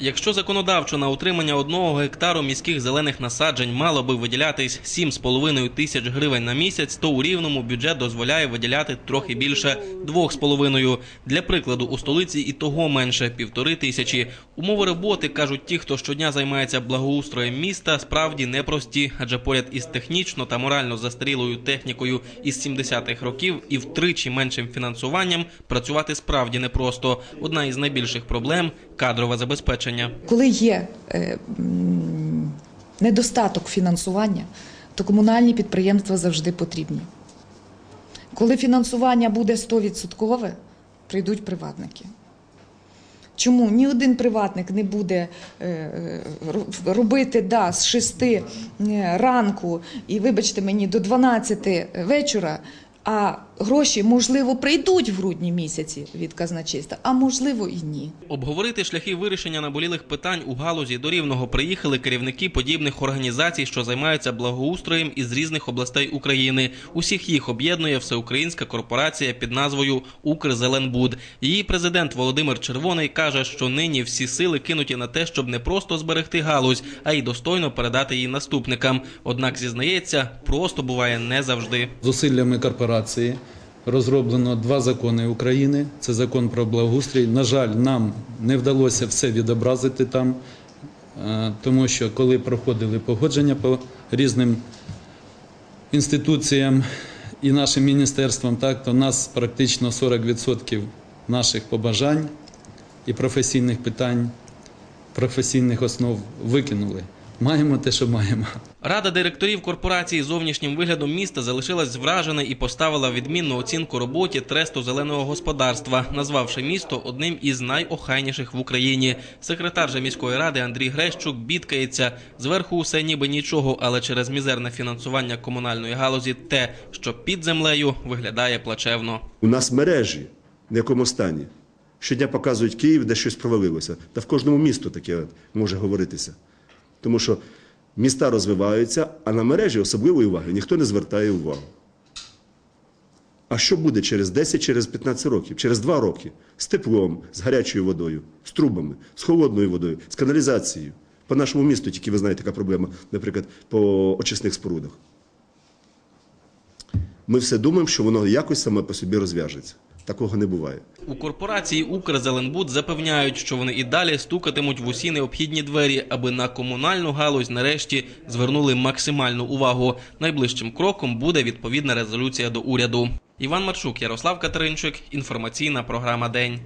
Якщо законодавчо на утримання одного гектару міських зелених насаджень мало би виділятись 7,5 тисяч гривень на місяць, то у рівному бюджет дозволяє виділяти трохи більше 2,5. Для прикладу, у столиці і того менше півтори тисячі. Умови роботи кажуть ті, хто щодня займається благоустроєм міста, справді непрості, адже поряд із технічно та морально застарілою технікою із 70-х років і втричі меншим фінансуванням працювати справді непросто. Одна із найбільших проблем кадрове забезпечення. Коли є е, недостаток фінансування, то комунальні підприємства завжди потрібні. Коли фінансування буде 100%, прийдуть приватники. Чому ні один приватник не буде е, е, робити да, з 6 е, ранку і, вибачте мені, до 12 вечора, а гроші, можливо, прийдуть в грудні місяці від казначейства, а можливо і ні. Обговорити шляхи вирішення наболілих питань у галузі до рівного приїхали керівники подібних організацій, що займаються благоустроєм із різних областей України. Усіх їх об'єднує всеукраїнська корпорація під назвою Укрзеленбуд. Її президент Володимир Червоний каже, що нині всі сили кинуті на те, щоб не просто зберегти галузь, а й достойно передати її наступникам. Однак зізнається, просто буває не завжди. Зусиллями корпорації розроблено два закони України. Це закон про благоустрій. На жаль, нам не вдалося все відобразити там, е, тому що коли проходили погодження по різним інституціям і нашим міністерствам, так, то нас практично 40% наших побажань і професійних питань, професійних основ викинули. Маємо те, що маємо. Рада директорів корпорації зовнішнім виглядом міста залишилась вражена і поставила відмінну оцінку роботі тресту зеленого господарства, назвавши місто одним із найохайніших в Україні. Секретар же міської ради Андрій Грещук бідкається. Зверху усе ніби нічого, але через мізерне фінансування комунальної галузі те, що під землею виглядає плачевно. У нас мережі в якому стані. Щодня показують Київ, де щось провалилося. Та в кожному місту таке може говоритися. Тому що міста розвиваються, а на мережі особливої уваги ніхто не звертає увагу. А що буде через 10, через 15 років, через 2 роки? З теплом, з гарячою водою, з трубами, з холодною водою, з каналізацією. По нашому місту тільки ви знаєте, така проблема, наприклад, по очисних спорудах. Ми все думаємо, що воно якось саме по собі розв'яжеться. Такого не буває. У корпорації Укрзеленбуд запевняють, що вони і далі стукатимуть в усі необхідні двері, аби на комунальну галузь нарешті звернули максимальну увагу. Найближчим кроком буде відповідна резолюція до уряду. Іван Марчук, Ярослав Катеринчик. Інформаційна програма День.